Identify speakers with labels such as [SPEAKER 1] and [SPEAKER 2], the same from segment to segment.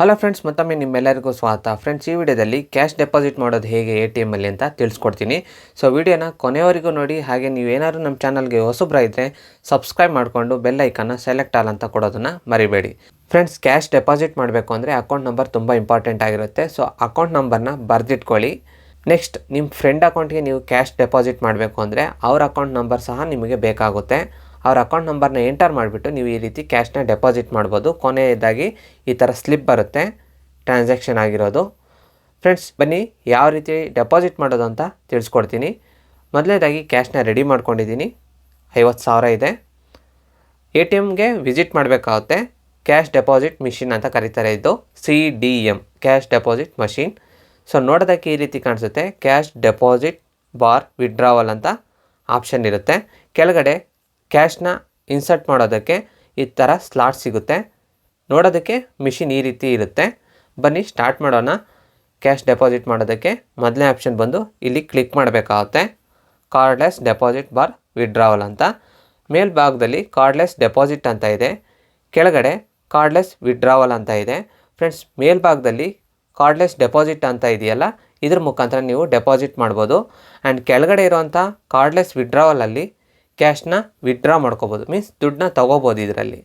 [SPEAKER 1] Hello friends ಮತ್ತೊಮ್ಮೆ ನಿಮ್ಮೆಲ್ಲರಿಗೂ ಸ್ವಾಗತ. ಫ್ರೆಂಡ್ಸ್ ಈ ವಿಡಿಯೋದಲ್ಲಿ ಕ್ಯಾಶ್ ಡೆಪಾಸಿಟ್ ಮಾಡೋದು ಹೇಗೆ ಎ ಟಿ ಎಮ್ಮಲ್ಲಿ ಅಂತ ತಿಳಿಸ್ಕೊಡ್ತೀನಿ. ಸೊ ವಿಡಿಯೋನ ಕೊನೆಯವರೆಗೂ ನೋಡಿ, ಹಾಗೆ ನೀವೇನಾದ್ರು ನಮ್ಮ ಚಾನಲ್ಗೆ ಇದ್ದರೆ ಸಬ್ಸ್ಕ್ರೈಬ್ ಮಾಡಿಕೊಂಡು ಬೆಲ್ ಐಕನ್ನ ಸೆಲೆಕ್ಟ್ ಆಲ್ ಅಂತ ಕೊಡೋದನ್ನು ಮರಿಬೇಡಿ. ಫ್ರೆಂಡ್ಸ್ ಕ್ಯಾಶ್ ಡೆಪಾಸಿಟ್ ಮಾಡಬೇಕು ಅಂದರೆ ಅಕೌಂಟ್ ನಂಬರ್ ತುಂಬ ಇಂಪಾರ್ಟೆಂಟ್ ಆಗಿರುತ್ತೆ. ಸೊ ಅಕೌಂಟ್ ನಂಬರ್ನ ಬರೆದಿಟ್ಕೊಳ್ಳಿ. ನೆಕ್ಸ್ಟ್ ನಿಮ್ಮ ಫ್ರೆಂಡ್ ಅಕೌಂಟ್ಗೆ ನೀವು ಕ್ಯಾಶ್ ಡೆಪಾಸಿಟ್ ಮಾಡಬೇಕು ಅಂದರೆ ಅವ್ರ ಅಕೌಂಟ್ ನಂಬರ್ ಸಹ ನಿಮಗೆ ಬೇಕಾಗುತ್ತೆ. ಅವ್ರ ಅಕೌಂಟ್ ನಂಬರ್ನ ಎಂಟರ್ ಮಾಡಿಬಿಟ್ಟು ನೀವು ಈ ರೀತಿ ಕ್ಯಾಶ್ನ ಡೆಪಾಸಿಟ್ ಮಾಡ್ಬೋದು. ಕೊನೆಯದಾಗಿ ಈ ಥರ ಸ್ಲಿಪ್ ಬರುತ್ತೆ. ಟ್ರಾನ್ಸಾಕ್ಷನ್ ಆಗಿರೋದು. ಫ್ರೆಂಡ್ಸ್ ಬನ್ನಿ ಯಾವ ರೀತಿ ಡೆಪಾಸಿಟ್ ಮಾಡೋದು ಅಂತ ತಿಳಿಸ್ಕೊಡ್ತೀನಿ. ಮೊದಲನೇದಾಗಿ ಕ್ಯಾಶ್ನ ರೆಡಿ ಮಾಡ್ಕೊಂಡಿದ್ದೀನಿ. ಐವತ್ತು ಸಾವಿರ ಇದೆ. ಎ ಟಿ ಎಮ್ಗೆ ವಿಸಿಟ್ ಮಾಡಬೇಕಾಗುತ್ತೆ. ಕ್ಯಾಶ್ ಡೆಪಾಸಿಟ್ ಮಿಷಿನ್ ಅಂತ ಕರೀತಾರೆ ಇದು. C D M cash deposit machine so ನೋಡೋದಕ್ಕೆ ಈ ರೀತಿ ಕಾಣಿಸುತ್ತೆ. ಕ್ಯಾಶ್ ಡೆಪಾಸಿಟ್ ಬಾರ್ ವಿಡ್ರಾವಲ್ ಅಂತ ಆಪ್ಷನ್ ಇರುತ್ತೆ. ಕೆಳಗಡೆ ಕ್ಯಾಶ್ನ ಇನ್ಸರ್ಟ್ ಮಾಡೋದಕ್ಕೆ ಈ ಥರ ಸ್ಲಾಟ್ ಸಿಗುತ್ತೆ. ನೋಡೋದಕ್ಕೆ ಮಿಷಿನ್ ಈ ರೀತಿ ಇರುತ್ತೆ. ಬನ್ನಿ ಸ್ಟಾರ್ಟ್ ಮಾಡೋಣ. ಕ್ಯಾಶ್ ಡೆಪಾಸಿಟ್ ಮಾಡೋದಕ್ಕೆ ಮೊದಲನೇ ಆಪ್ಷನ್ ಬಂದು ಇಲ್ಲಿ ಕ್ಲಿಕ್ ಮಾಡಬೇಕಾಗುತ್ತೆ. ಕಾರ್ಡ್ಲೆಸ್ ಡೆಪಾಸಿಟ್ ಬಾರ್ ವಿಡ್ರಾವಲ್ ಅಂತ. ಮೇಲ್ಭಾಗದಲ್ಲಿ ಕಾರ್ಡ್ಲೆಸ್ ಡೆಪಾಸಿಟ್ ಅಂತ ಇದೆ. ಕೆಳಗಡೆ ಕಾರ್ಡ್ಲೆಸ್ ವಿಡ್ರಾವಲ್ ಅಂತ ಇದೆ. ಫ್ರೆಂಡ್ಸ್, ಮೇಲ್ಭಾಗದಲ್ಲಿ ಕಾರ್ಡ್ಲೆಸ್ ಡೆಪಾಸಿಟ್ ಅಂತ ಇದೆಯಲ್ಲ, ಇದ್ರ ಮುಖಾಂತರ ನೀವು ಡೆಪಾಸಿಟ್ ಮಾಡ್ಬೋದು. ಆ್ಯಂಡ್ ಕೆಳಗಡೆ ಇರುವಂಥ ಕಾರ್ಡ್ಲೆಸ್ ವಿಡ್ರಾವಲಲ್ಲಿ ಕ್ಯಾಶ್ನ ವಿಡ್ರಾ ಮಾಡ್ಕೋಬೋದು ಮೀನ್ಸ್ ದುಡ್ಡನ್ನ ತೊಗೋಬೋದು ಇದರಲ್ಲಿ.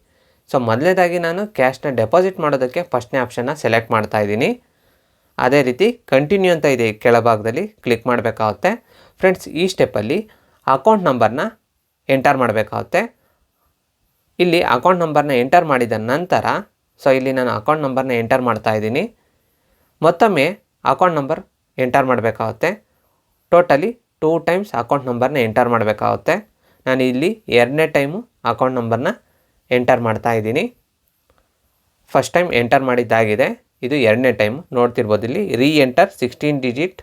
[SPEAKER 1] ಸೊ ಮೊದಲನೇದಾಗಿ ನಾನು ಕ್ಯಾಶ್ನ ಡೆಪಾಸಿಟ್ ಮಾಡೋದಕ್ಕೆ ಫಸ್ಟ್ನೇ ಆಪ್ಷನ್ನ ಸೆಲೆಕ್ಟ್ ಮಾಡ್ತಾ ಇದ್ದೀನಿ. ಅದೇ ರೀತಿ ಕಂಟಿನ್ಯೂ ಅಂತ ಇದೆ ಕೆಳಭಾಗದಲ್ಲಿ ಕ್ಲಿಕ್ ಮಾಡಬೇಕಾಗುತ್ತೆ. ಫ್ರೆಂಡ್ಸ್ ಈ ಸ್ಟೆಪ್ಪಲ್ಲಿ ಅಕೌಂಟ್ ನಂಬರ್ನ ಎಂಟರ್ ಮಾಡಬೇಕಾಗುತ್ತೆ. ಇಲ್ಲಿ ಅಕೌಂಟ್ ನಂಬರ್ನ ಎಂಟರ್ ಮಾಡಿದ ನಂತರ ಸೊ ಇಲ್ಲಿ ನಾನು ಅಕೌಂಟ್ ನಂಬರ್ನ ಎಂಟರ್ ಮಾಡ್ತಾ ಇದ್ದೀನಿ. ಮತ್ತೊಮ್ಮೆ ಅಕೌಂಟ್ ನಂಬರ್ ಎಂಟರ್ ಮಾಡಬೇಕಾಗುತ್ತೆ. ಟೋಟಲಿ ಟೂ ಟೈಮ್ಸ್ ಅಕೌಂಟ್ ನಂಬರ್ನ ಎಂಟರ್ ಮಾಡಬೇಕಾಗುತ್ತೆ. ನಾನು ಇಲ್ಲಿ ಎರಡನೇ ಟೈಮು ಅಕೌಂಟ್ ನಂಬರ್ನ ಎಂಟರ್ ಮಾಡ್ತಾ ಇದ್ದೀನಿ. ಫಸ್ಟ್ ಟೈಮ್ ಎಂಟರ್ ಮಾಡಿದ್ದಾಗಿದೆ. ಇದು ಎರಡನೇ ಟೈಮ್. ನೋಡ್ತಿರ್ಬೋದು ಇಲ್ಲಿ re enter sixteen digit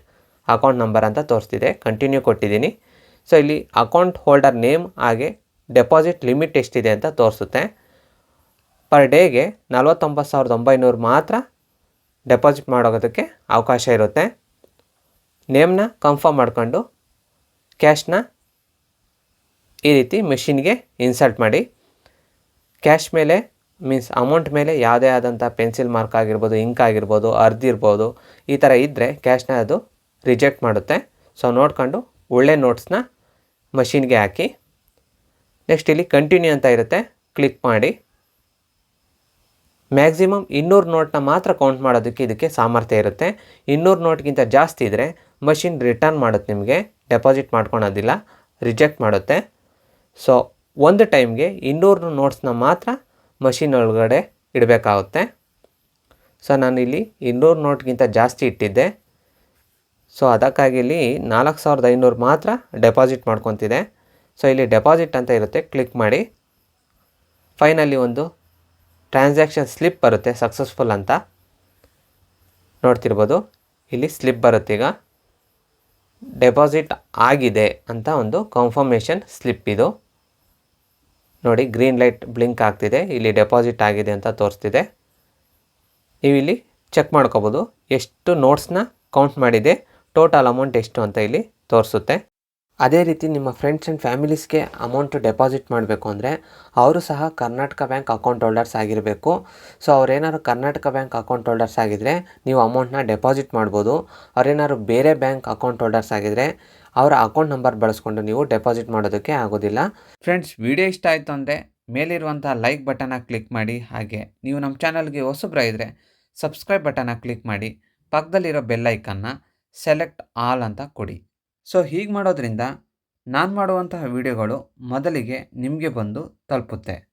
[SPEAKER 1] account number ಅಂತ ತೋರಿಸ್ತಿದೆ. ಕಂಟಿನ್ಯೂ ಕೊಟ್ಟಿದ್ದೀನಿ. ಸೊ ಇಲ್ಲಿ ಅಕೌಂಟ್ ಹೋಲ್ಡರ್ ನೇಮ್ ಹಾಗೆ ಡೆಪಾಸಿಟ್ ಲಿಮಿಟ್ ಎಷ್ಟಿದೆ ಅಂತ ತೋರಿಸುತ್ತೆ. ಪರ್ ಡೇಗೆ ನಲ್ವತ್ತೊಂಬತ್ತು ಸಾವಿರದ ಒಂಬೈನೂರು ಮಾತ್ರ ಡೆಪಾಸಿಟ್ ಮಾಡೋದಕ್ಕೆ ಅವಕಾಶ ಇರುತ್ತೆ. ನೇಮ್ನ ಕನ್ಫರ್ಮ್ ಮಾಡಿಕೊಂಡು ಕ್ಯಾಶ್ನ ಈ ರೀತಿ ಮೆಷಿನ್ಗೆ ಇನ್ಸರ್ಟ್ ಮಾಡಿ. ಕ್ಯಾಶ್ ಮೇಲೆ ಮೀನ್ಸ್ ಅಮೌಂಟ್ ಮೇಲೆ ಯಾವುದೇ ಆದಂಥ ಪೆನ್ಸಿಲ್ ಮಾರ್ಕ್ ಆಗಿರ್ಬೋದು, ಇಂಕ್ ಆಗಿರ್ಬೋದು ಅರ್ದಿರ್ಬೋದು ಈ ಥರ ಇದ್ದರೆ ಕ್ಯಾಶ್ನ ಅದು ರಿಜೆಕ್ಟ್ ಮಾಡುತ್ತೆ. ಸೊ ನೋಡ್ಕೊಂಡು ಒಳ್ಳೆ ನೋಟ್ಸ್ನ ಮಷಿನ್ಗೆ ಹಾಕಿ. ನೆಕ್ಸ್ಟ್ ಇಲ್ಲಿ ಕಂಟಿನ್ಯೂ ಅಂತ ಇರುತ್ತೆ, ಕ್ಲಿಕ್ ಮಾಡಿ. ಮ್ಯಾಕ್ಸಿಮಮ್ ಇನ್ನೂರು ನೋಟ್ನ ಮಾತ್ರ ಕೌಂಟ್ ಮಾಡೋದಕ್ಕೆ ಇದಕ್ಕೆ ಸಾಮರ್ಥ್ಯ ಇರುತ್ತೆ. ಇನ್ನೂರು ನೋಟ್ಗಿಂತ ಜಾಸ್ತಿ ಇದ್ದರೆ ಮಷಿನ್ ರಿಟರ್ನ್ ಮಾಡುತ್ತೆ ನಿಮಗೆ, ಡೆಪಾಸಿಟ್ ಮಾಡ್ಕೊಳೋದಿಲ್ಲ, ರಿಜೆಕ್ಟ್ ಮಾಡುತ್ತೆ. ಸೊ ಒಂದು ಟೈಮ್ಗೆ ಇನ್ನೂರು ನೋಟ್ಸ್ನ ಮಾತ್ರ ಮಷಿನ್ ಒಳಗಡೆ ಇಡಬೇಕಾಗುತ್ತೆ. ಸೊ ನಾನು ಇಲ್ಲಿ ಇನ್ನೂರು ನೋಟ್ಗಿಂತ ಜಾಸ್ತಿ ಇಟ್ಟಿದ್ದೆ. ಸೊ ಅದಕ್ಕಾಗಿ ಇಲ್ಲಿ ನಾಲ್ಕು ಸಾವಿರದ ಐನೂರು ಮಾತ್ರ ಡೆಪಾಸಿಟ್ ಮಾಡ್ಕೊತಿದೆ ಸೊ ಇಲ್ಲಿ ಡೆಪಾಸಿಟ್ ಅಂತ ಇರುತ್ತೆ ಕ್ಲಿಕ್ ಮಾಡಿ. ಫೈನಲ್ಲಿ ಒಂದು ಟ್ರಾನ್ಸಾಕ್ಷನ್ ಸ್ಲಿಪ್ ಬರುತ್ತೆ ಸಕ್ಸಸ್ಫುಲ್ ಅಂತ. ನೋಡ್ತಿರ್ಬೋದು, ಇಲ್ಲಿ ಸ್ಲಿಪ್ ಬರುತ್ತೆ ಈಗ. ಡೆಪಾಸಿಟ್ ಆಗಿದೆ ಅಂತ ಒಂದು ಕನ್ಫರ್ಮೇಷನ್ ಸ್ಲಿಪ್ ಇದು. ನೋಡಿ ಗ್ರೀನ್ ಲೈಟ್ ಬ್ಲಿಂಕ್ ಆಗ್ತಿದೆ. ಇಲ್ಲಿ ಡೆಪಾಸಿಟ್ ಆಗಿದೆ ಅಂತ ತೋರಿಸ್ತಿದೆ. ನೀವು ಇಲ್ಲಿ ಚೆಕ್ ಮಾಡ್ಕೋಬೋದು. ಎಷ್ಟು ನೋಟ್ಸ್ನ ಕೌಂಟ್ ಮಾಡಿದೆ ಟೋಟಲ್ ಅಮೌಂಟ್ ಎಷ್ಟು ಅಂತ ಇಲ್ಲಿ ತೋರಿಸುತ್ತೆ. ಅದೇ ರೀತಿ ನಿಮ್ಮ ಫ್ರೆಂಡ್ಸ್ ಆ್ಯಂಡ್ ಫ್ಯಾಮಿಲೀಸ್ಗೆ ಅಮೌಂಟ್ ಡೆಪಾಸಿಟ್ ಮಾಡಬೇಕು ಅಂದರೆ, ಅವರು ಸಹ ಕರ್ನಾಟಕ ಬ್ಯಾಂಕ್ ಅಕೌಂಟ್ ಹೋಲ್ಡರ್ಸ್ ಆಗಿರಬೇಕು. ಸೊ ಅವ್ರೇನಾದ್ರು ಕರ್ನಾಟಕ ಬ್ಯಾಂಕ್ ಅಕೌಂಟ್ ಹೋಲ್ಡರ್ಸ್ ಆಗಿದ್ದರೆ ನೀವು ಅಮೌಂಟ್ನ ಡೆಪಾಸಿಟ್ ಮಾಡ್ಬೋದು. ಅವ್ರೇನಾದ್ರು ಬೇರೆ ಬ್ಯಾಂಕ್ ಅಕೌಂಟ್ ಹೋಲ್ಡರ್ಸ್ ಆಗಿದ್ದರೆ ಅವರ ಅಕೌಂಟ್ ನಂಬರ್ ಬಳಸ್ಕೊಂಡು ನೀವು ಡೆಪಾಸಿಟ್ ಮಾಡೋದಕ್ಕೆ ಆಗೋದಿಲ್ಲ.
[SPEAKER 2] ಫ್ರೆಂಡ್ಸ್, ವಿಡಿಯೋ ಇಷ್ಟ ಆಯಿತು ಅಂದರೆ ಮೇಲಿರುವಂಥ ಲೈಕ್ ಬಟನ್ನ ಕ್ಲಿಕ್ ಮಾಡಿ. ಹಾಗೆ ನೀವು ನಮ್ಮ ಚಾನಲ್ಗೆ ಹೊಸಬ್ರಾಗಿದ್ದರೆ ಸಬ್ಸ್ಕ್ರೈಬ್ ಬಟನ್ನ ಕ್ಲಿಕ್ ಮಾಡಿ. ಪಕ್ಕದಲ್ಲಿರೋ ಬೆಲ್ ಐಕನ್ನ ಸೆಲೆಕ್ಟ್ ಆಲ್ ಅಂತ ಕೊಡಿ. ಸೊ, ಹೀಗೆ ಮಾಡೋದ್ರಿಂದ ನಾನು ಮಾಡುವಂತಹ ವಿಡಿಯೋಗಳು ಮೊದಲಿಗೆ ನಿಮಗೆ ಬಂದು ತಲುಪುತ್ತೆ.